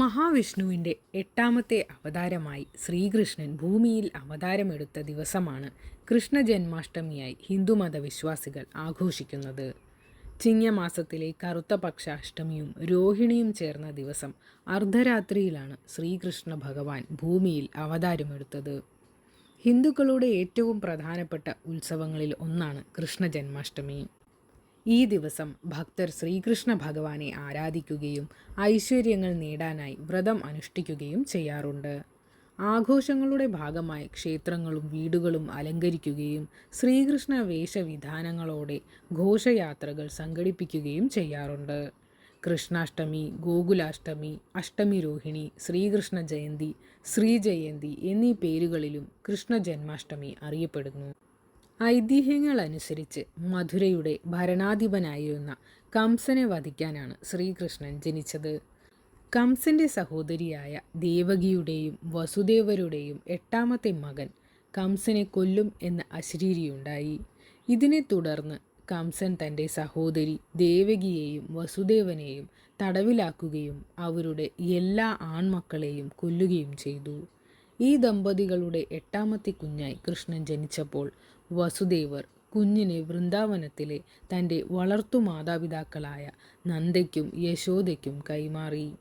മഹാവിഷ്ണുവിന്റെ എട്ടാമത്തെ അവതാരമായി ശ്രീകൃഷ്ണൻ ഭൂമിയിൽ അവതാരമെടുത്ത ദിവസമാണ് കൃഷ്ണ ജന്മാഷ്ടമിയായി ഹിന്ദുമത വിശ്വാസികൾ ആഘോഷിക്കുന്നത്. ചിങ്ങമാസത്തിലെ കറുത്ത പക്ഷ അഷ്ടമിയും രോഹിണിയും ചേർന്ന ദിവസം അർദ്ധരാത്രിയിലാണ് ശ്രീകൃഷ്ണ ഭഗവാൻ ഭൂമിയിൽ അവതാരമെടുത്തത്. ഹിന്ദുക്കളുടെ ഏറ്റവും പ്രധാനപ്പെട്ട ഉത്സവങ്ങളിൽ ഒന്നാണ് കൃഷ്ണ ജന്മാഷ്ടമി ഈ ദിവസം ഭക്തർ ശ്രീകൃഷ്ണ ഭഗവാനെ ആരാധിക്കുകയും ഐശ്വര്യങ്ങൾ നേടാനായി വ്രതം അനുഷ്ഠിക്കുകയും ചെയ്യാറുണ്ട്. ആഘോഷങ്ങളുടെ ഭാഗമായി ക്ഷേത്രങ്ങളും വീടുകളും അലങ്കരിക്കുകയും ശ്രീകൃഷ്ണ വേഷവിധാനങ്ങളോടെ ഘോഷയാത്രകൾ സംഘടിപ്പിക്കുകയും ചെയ്യാറുണ്ട്. കൃഷ്ണാഷ്ടമി ഗോകുലാഷ്ടമി അഷ്ടമി രോഹിണി ശ്രീകൃഷ്ണ ജയന്തി ശ്രീജയന്തി എന്നീ പേരുകളിലും കൃഷ്ണ ജന്മാഷ്ടമി അറിയപ്പെടുന്നു. ഐതിഹ്യങ്ങളനുസരിച്ച് മധുരയുടെ ഭരണാധിപനായിരുന്ന കംസനെ വധിക്കാനാണ് ശ്രീകൃഷ്ണൻ ജനിച്ചത്. കംസന്റെ സഹോദരിയായ ദേവകിയുടെയും വസുദേവരുടെയും എട്ടാമത്തെ മകൻ കംസനെ കൊല്ലും എന്ന അശരീരിയുണ്ടായി ഇതിനെ തുടർന്ന് കംസൻ തന്റെ സഹോദരി ദേവകിയെയും വസുദേവനെയും തടവിലാക്കുകയും അവരുടെ എല്ലാ ആൺമക്കളെയും കൊല്ലുകയും ചെയ്തു. ഈ ദമ്പതികളുടെ എട്ടാമത്തെ കുഞ്ഞായി കൃഷ്ണൻ ജനിച്ചപ്പോൾ വസുദേവർ കുഞ്ഞിനെ വൃന്ദാവനത്തിലെ തന്റെ വളർത്തു മാതാപിതാക്കളായ നന്ദയ്ക്കും യശോദയ്ക്കും കൈമാറി.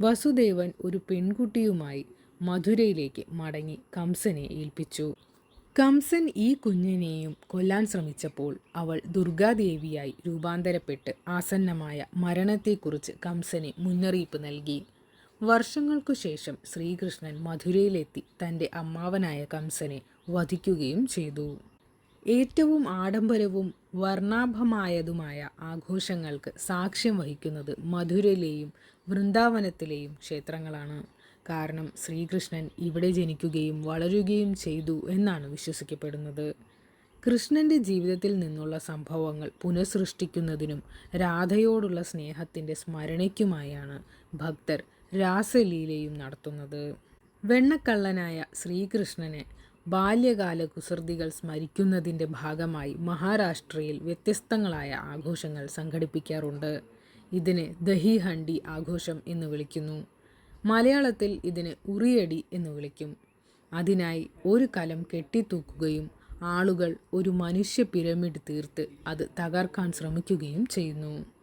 വസുദേവൻ ഒരു പെൺകുട്ടിയുമായി മധുരയിലേക്ക് മടങ്ങി കംസനെ ഏൽപ്പിച്ചു. കംസൻ ഈ കുഞ്ഞിനെയും കൊല്ലാൻ ശ്രമിച്ചപ്പോൾ അവൾ ദുർഗാദേവിയായി രൂപാന്തരപ്പെട്ട് ആസന്നമായ മരണത്തെക്കുറിച്ച് കംസനെ മുന്നറിയിപ്പ് നൽകി. വർഷങ്ങൾക്കു ശേഷം ശ്രീകൃഷ്ണൻ മധുരയിലെത്തി തന്റെ അമ്മാവനായ കംസനെ വധിക്കുകയും ചെയ്തു. ഏറ്റവും ആഡംബരവും വർണാഭമായതുമായ ആഘോഷങ്ങൾക്ക് സാക്ഷ്യം വഹിക്കുന്നത് മധുരയിലെയും വൃന്ദാവനത്തിലെയും ക്ഷേത്രങ്ങളാണ്. കാരണം ശ്രീകൃഷ്ണൻ ഇവിടെ ജനിക്കുകയും വളരുകയും ചെയ്തു എന്നാണ് വിശ്വസിക്കപ്പെടുന്നത്. കൃഷ്ണന്റെ ജീവിതത്തിൽ നിന്നുള്ള സംഭവങ്ങൾ പുനഃസൃഷ്ടിക്കുന്നതിനും രാധയോടുള്ള സ്നേഹത്തിന്റെ സ്മരണയ്ക്കുമായാണ് ഭക്തർ രാസലീലയും നടത്തുന്നത്. വെണ്ണക്കള്ളനായ ശ്രീകൃഷ്ണനെ ബാല്യകാല കുസൃതികൾ സ്മരിക്കുന്നതിന്റെ ഭാഗമായി മഹാരാഷ്ട്രയിൽ വ്യത്യസ്തങ്ങളായ ആഘോഷങ്ങൾ സംഘടിപ്പിക്കാറുണ്ട്. ഇതിനെ ദഹി ഹണ്ടി ആഘോഷം എന്ന് വിളിക്കുന്നു. മലയാളത്തിൽ ഇതിന് ഉറിയടി എന്ന് വിളിക്കും. അതിനായി ഒരു കലം കെട്ടിത്തൂക്കുകയും ആളുകൾ ഒരു മനുഷ്യ പിരമിഡ് തീർത്ത് അത് തകർക്കാൻ ശ്രമിക്കുകയും ചെയ്യുന്നു.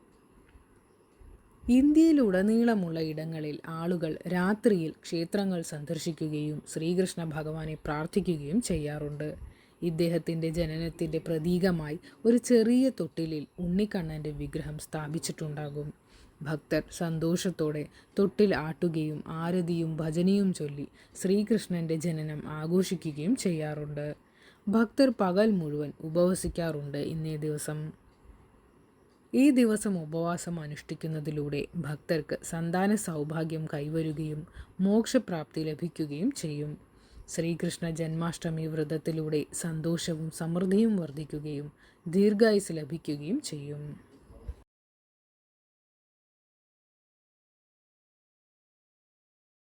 ഇന്ത്യയിലുടനീളമുള്ള ഇടങ്ങളിൽ ആളുകൾ രാത്രിയിൽ ക്ഷേത്രങ്ങൾ സന്ദർശിക്കുകയും ശ്രീകൃഷ്ണ ഭഗവാനെ പ്രാർത്ഥിക്കുകയും ചെയ്യാറുണ്ട്. ഇദ്ദേഹത്തിന്റെ ജനനത്തിന്റെ പ്രതീകമായി ഒരു ചെറിയ തൊട്ടിലിൽ ഉണ്ണിക്കണ്ണന്റെ വിഗ്രഹം സ്ഥാപിച്ചിട്ടുണ്ടാകും. ഭക്തർ സന്തോഷത്തോടെ തൊട്ടിൽ ആട്ടുകയും ആരതിയും ഭജനയും ചൊല്ലി ശ്രീകൃഷ്ണന്റെ ജനനം ആഘോഷിക്കുകയും ചെയ്യാറുണ്ട്. ഭക്തർ പകൽ മുഴുവൻ ഉപവസിക്കാറുണ്ട് ഇന്നേ ദിവസം. ഈ ദിവസം ഉപവാസം അനുഷ്ഠിക്കുന്നതിലൂടെ ഭക്തർക്ക് സന്താന സൗഭാഗ്യം കൈവരുകയും മോക്ഷപ്രാപ്തി ലഭിക്കുകയും ചെയ്യും. ശ്രീകൃഷ്ണ ജന്മാഷ്ടമി വ്രതത്തിലൂടെ സന്തോഷവും സമൃദ്ധിയും വർദ്ധിക്കുകയും ദീർഘായുസ് ലഭിക്കുകയും ചെയ്യും.